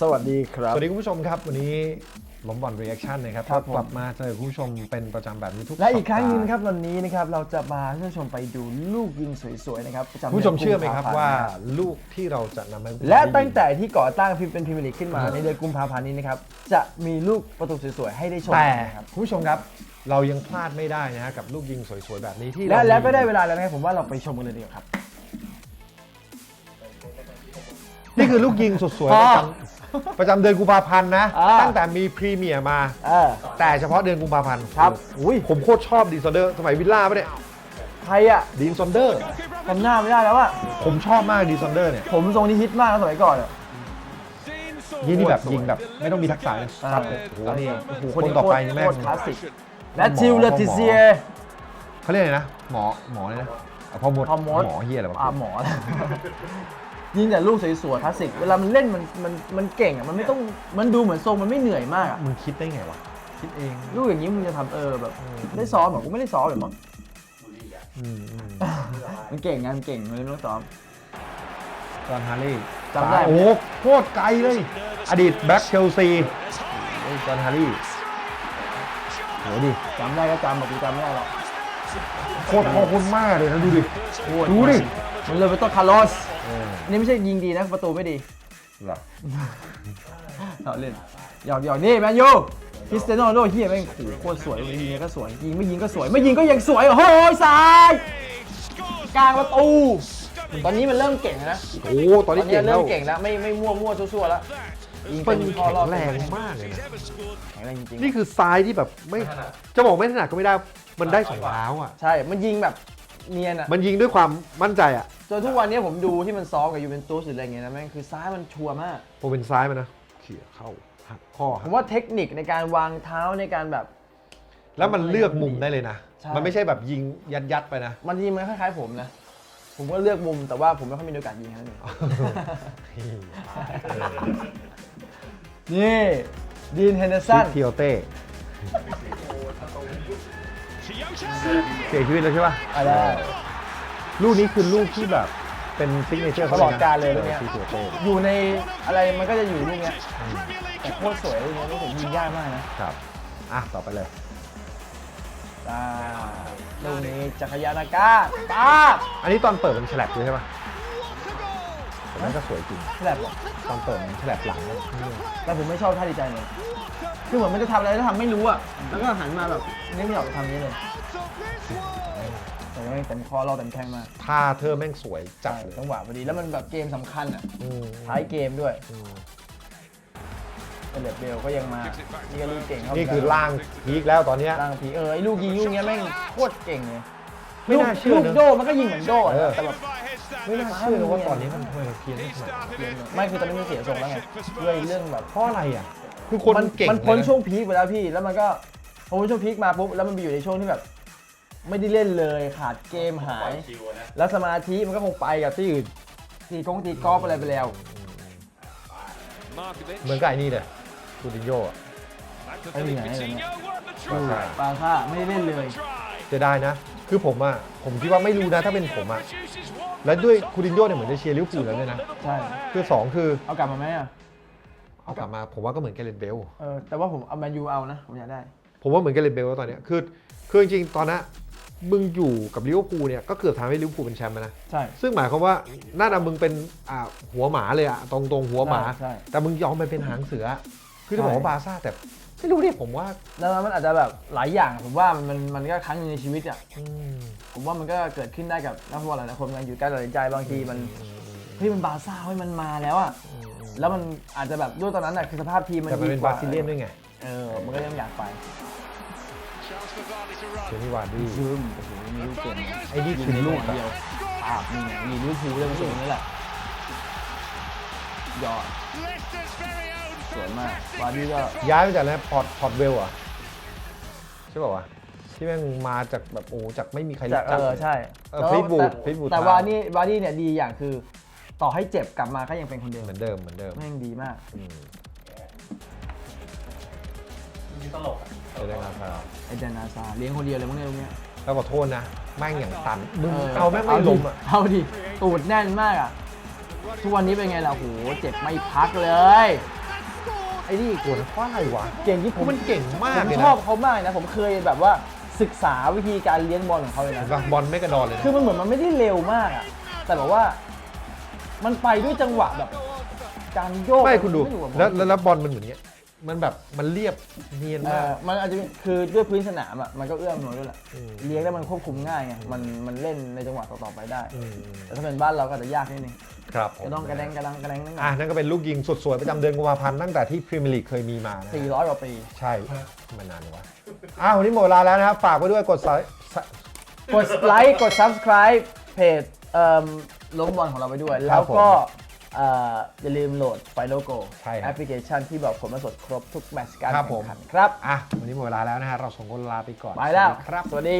สวัสดีครับ สวัสดีคุณผู้ชมครับ วันนี้ล้มบอลรีแอคชั่นนะครับครับผม กลับมาเจอคุณผู้ชมเป็นประจำแบบนี้ทุกและอีกครั้งหนึงสัปดาห์นะครับวันนี้นะครับเราจะมาให้ผู้ชมไปดูลูกยิงสวยๆนะครับประจำคุณผู้ชมเชื่อไหมครับดืนกุภว่าพันธ์ลูกที่เราจะนำมาให้คุณผู้ชมและได้ตั้งดูแต่ที่ก่อตั้งพิมพ์เป็นพรีเมียร์ลีกขึ้นมาเออในเดือนกุมภาพันธ์นี้นะครับจะมีลูกประตูสวยๆให้ได้ชมแต่นะครับคุณผู้ชมครับ เรายังพลาดไม่ได้นะฮะกับลูกยิงสวยๆแบบนี้ที่และเราแล้วก็มีได้เวลาแล้วนะครับผมว่าเราไปชมกันเลยดีกว่าครับ นี่คือลูกยิงสวยๆประจำ ประจำเดือนกุมภาพันธ์นะ อ่า ตั้งแต่มีพรีเมียร์มา เออ แต่เฉพาะเดือนกุมภาพันธ์ครับอุ้ย ผมโคตรชอบดีซอนเดอร์สมัยวิลล่าปะเนี่ยใครอะดีซอนเดอร์ จำหน้าไม่ได้แล้วว่าผมชอบมากดีซอนเดอร์เนี่ยผมทรงนี้ฮิตมากนะสมัยก่อนอะยี่นี่แบบยิงแบบ ไม่ต้องมีทักษะเลยอ่าครับ โอ้โหนี่โอ้โหคคนนนี้ต่อไปนี่แม่ง โคตรคลาสสิกและจิลเลติเซีย เขาเรียกอะไรนะ หมอหมอเลยนะอะพอหมดพอมด หมอเฮียอะไรวะอาหมอ ยิงแต่ลูกสวยๆคลาสสิก เวลามันเล่นมันมันมันเก่งอะมันไม่ต้องมันดูเหมือนทรงมันไม่เหนื่อยมากอะมึงคิดได้ไงวะ คิดเองลูกอย่างนี้มึงจะทำเออแบบได้ซ้อมเหรอกูไม่ได้ซ้อมเลยมั้งอืมอืมมันเก่งงานเก่งเลยไม่ต้องซ้อม จอห์นฮาร์ลีย์จำได้ โอ้โหโคตรไกลเลย อดีตแบ็คเชลซีโอ้ยจอห์นฮาร์ลีย์โหดิจำได้ก็จำแบบกูจำไม่ได้หรอก โคตรพ่อคุณมากเลยนะดูดิ ดูดิ มันเลยไปต้นคาร์ลอสเอออันนี้ไม่ใช่ยิงดีนะ ประตูไม่ดีเหรอเราเล่นหยอกหยอกนี่แมนยูคริสเตียโนโรนัลโดเฮียแม่งขู่โคตรสวยเลยยิงก็สวยยิงไม่ยิงก็สวย ไม่ยิงก็ยังสวยโอ้โหซ้ายกลางประตู ตอนนี้มันเริ่มเก่งแล้วนะโอ้โหตอนนี้เก่งแล้เริ่ว มเก่งแล้วไม่ไม่มั่วมั่วซั่วๆแล้วยิง เป็นข้แข็องรอบแรงมากเลยนะแข็งแรงจริงนี่คือซ้ายที่แบบไม่ จะบอกไม่ถนัดก็ไม่ได้ มันได้สองเท้าอะๆใช่ มันยิงแบบเนียนอะ มันยิงด้วยความมั่นใจอะ จนทุกวันนี้ผมดูที่มันซ้อมกับยูเวนตุสหรืออะไรเงี้ยนะแม่งคือซ้ายมันชัวร์มาก พอเป็นซ้ายมันนะ เขี่ยเข้าหักข้อผหักมว่าเทคนิคในการวางเท้าในการแบบ แล้วมันเลือกมุมได้เลยนะใช่มันไม่ใช่แบบยิงยัดยัดๆไปนะ มันยิงมันคล้ายๆผมนะ ผมก็เลือกมุมแต่ว่าผมไม่ค่อยมีโอกาสยิงแค่นั้นเอง นี่ดีนเฮนเดอร์สันเทียวเต้เสียชีวิตแล้วใช่ป่ะอะไรลูกนี้คือลูกที่แบบเป็นซิกเนเจอร์ตลอดกาลเลยลูกเนี้ยที่เทียวเต้อยู่ในอะไรมันก็จะอยู่ลูกเนี้ยแต่โคตรสวยลูกเนี้ยลูกผมยิงยากมากนะครับอะต่อไปเลยอ่าลูกนี้จักรยานอากาศป้าบอันนี้ตอนเปิดมันฉลับด้วยใช่ป่ะแต่ มันก็สวยจริงแบบบอกตอนเปิดมันฉลับหลังนะแต่ผมไม่ชอบท่าดีใจเลยคือเหมือนมันจะทำอะไรแล้วทำไม่รู้อะ แล้วก็หันมาแบบนึกไม่ออกจะทำนี้เลย แต่ว่าแม่งเต็มคอเราเต็มแข้งมากท่าเธอแม่งสวยจัดเลยจังหวะพอดีแล้วมันแบบเกมสำคัญอะ อืมท้ายเกมด้วยอืมเอเลดเบลก็ยังมานี่ก็ลูกเก่งเข้านี่คือล่างพีคแล้วตอนเนี้ย ล่างผีเออไอ้ลูกยิงลูกเนี้ยแม่งโคตรเก่งเลยไม่น่าเชื่อลูกนะโดมันก็ยิงเหมือนโดอะเออ แต่แบบ ไม่น่าเชื่อเลยว่าตอนนี้มันทำไมมันเพี้ยนได้ขนาดนี้ไม่คือตอนนี้มันเสียทรงแล้วไงด้วยเรื่องแบบเพราะอะไรอะ คือคนมันเก่งมันพ้นเลยะช่วงพีคไปแล้วพี่ แล้วมันก็พอพ้นช่วงพีคมาปุ๊บแล้วมันไปอยู่ในช่วงที่แบบ ไม่ได้เล่นเลยขาดเกมหาย แล้วสมาธิมันก็คงไปกับที่อื่นตีกงตีกอล์ฟอะไรไปแล้ว เหมือนกับไอ้นี่เลยคูตินโยอะไอ้นี่ไงอะไรเนี่ยก็ใช่ปาค่าไม่ได้เล่นเลยจะได้นะ คือผมอะผมคิดว่าไม่รู้นะถ้าเป็นผมอะแล้วด้วยคูตินโยเนี่ยเหมือนจะเชียร์ลิเวอร์พูลแล้วด้วยนะใช่ คือสองคือเอากลับมาไหมอะ เอากลับมาผมว่าก็เหมือนแกเรตเบล เออ แต่ว่าผมเอาแมนยูเอานะ ผมอยากได้ ผมว่าเหมือนแกเรตเบลแล้วตอนเนี้ยคือคือจริงๆตอนนั้นมึงอยู่กับลิเวอร์พูลเนี่ยก็เกือบทำให้ลิเวอร์พูลเป็นแชมป์แล้วนะใช่ ซึ่งหมายความว่าน่าจะมึงเป็นอ่าหัวหมาเลยอะตรงตรงๆหัวหมา ใช่ใช่ แต่มึงยอมไปเป็นหางเสือ คือจะบอกว่าใช่บาร์ซ่าแต่ไม่รู้ดิผมว่าแล้วมันอาจจะแบบหลายอย่างผมว่ามันมันมันก็ครั้งหนึงในชีวิตอะอืมผมว่ามันก็เกิดขึ้นได้กับนักฟุตบอลหลายๆคนมันอยู่ใกล้ตัดสินใจบางทีมันเฮ้ยมันบาร์ซ่าเฮ้ยมันมาแล้วอะแล้วมันอาจจะแบบด้วยตอนนั้นอะคือสภาพทีมมันแต่มันดีเป็นกบาว่าร์ซิเลียนด้วยไงเออมันก็ยังอยากไปเชนี่วาร์ดี้ยืมโอ้โหมีลูกเก่งนะไอ้นี่คือลูกอะเดียวภาพนี่ไงมีลิเวอร์พูลเรื่องสวยนี่แหละยอด สวยมากวาร์ดี้ก็ย้ายมาจากอะไรนะพอร์ตพอร์ตเวลอะใช่ป่าวะที่แม่งมาจากแบบโอ้จากไม่มีใครจากรู้เอจัก อใช่เออแล้ว Fleetwood แต่ Fleetwood แต่ Town วาร์ดี้วาร์ดี้เนี่ยดีอย่างคือ ต่อให้เจ็บกลับมาก็ยังเป็นคนเดิมเหมือนเดิมเหมือนเดิมแม่งดีมาก อืมตลกอะเออได้ครับไอเดนอาซาเลี้ยงคนเดียวเลยมั้งเนี่ยตรงเนี้ยแล้วขอโทษนะแม่งอย่างตันมึงเอาแม่งไม่ดิล้มอะเอาดิตูดแน่นมากอะ ทุกวันนี้เป็นไงล่ะโหเจ็บไม่พักเลยเอ้นี่กวนฝ้ายวะเก่งที่ผมมันเก่งมาผกมเลยชนะอบเขามากนะ ผมเคยแบบว่าศึกษาวิธีการเลี้ยงบอลของเขาเลยเห็นะ นปะบอลไม่กระดอนเลยนะคือมันเหมือนมันไม่ได้เร็วมากอะแต่แบบว่ามันไปด้วยจังหวะแบบ การโยกไม่คุณดูรู้อะแล้วแล้วแล้วบอลมันเหมือนเนี้ย มันแบบมันเรียบเนียนเอมากอมันอาจจะมีคือด้วยพื้นสนามอะมันก็เอื้อมหน่วยด้วยแหละอืม เลี้ยงแล้วมันควบคุมง่ายไงมันมันเล่นในจังหวะต่อๆไปได้ อืมแต่ถ้าเป็นบ้านเราก็อาจจะยากนิดนึงครับผมจะต้องกระแดงกระดังกระแดงนั่งอะนั่นก็เป็นลูกยิงสุดสวยประจำเดือนกุมภาพันธ์ตั้งแต่ที่พรีเมียร์ลีกเคยมีมานะ สี่ร้อยกว่าปี ใช่มันนานเลยวะอ้าววันนี้หมดเวลาแล้วนะครับ ฝากไว้ด้วยกดไลค์กดไลค์กด subscribe เพจเอ่อล้มบอลของเราไปด้วย แล้วก็เอ่ออย่าลืมโหลดไฟโลโก้ใช่ครับ แอปพลิเคชันที่แบบผลมาสดครบทุกแมตช์การครับแข่ผมงขันครับ อะ วันนี้หมดเวลาแล้วนะฮะ เราสองคนลาไปก่อนไปแล้ว สสดีครับสวัสดี